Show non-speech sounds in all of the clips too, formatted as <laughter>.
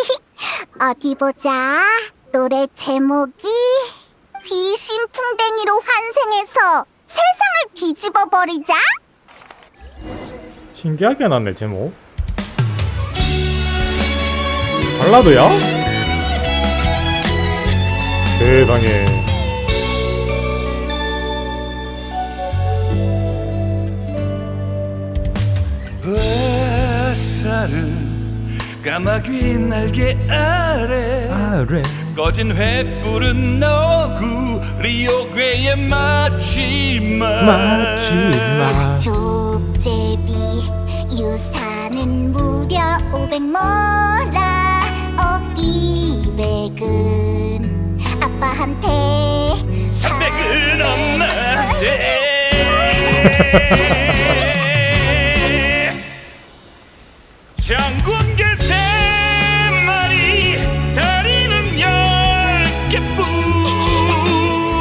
<laughs> 어디 보자. 노래 제목이 귀신 풍뎅이로 환생해서 세상을 뒤집어 버리자. 신기하게 해놨네 제목 발라드야? 세상에 햇살은 까마귀 날개 아래 아래. 꺼진 횃불은 너구리 요괴의 마지막. 마지막. 족제비 유산은 무려 500모라. 어 200은 아빠한테 300은 엄마한테 <laughs> 장군 개 세 마리 다리는 열 개뿐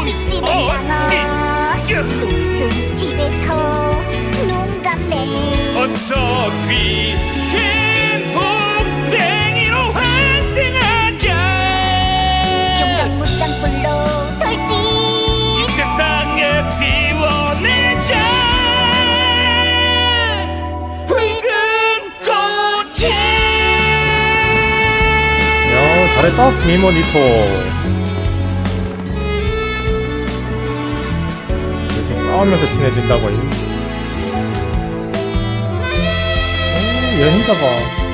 윗집엔 장어 녹슨 집에서 눈 감네. 어서 귀신 잘했다 비모니터. 이렇게 싸우면서 친해진다고 이 오, 여행자가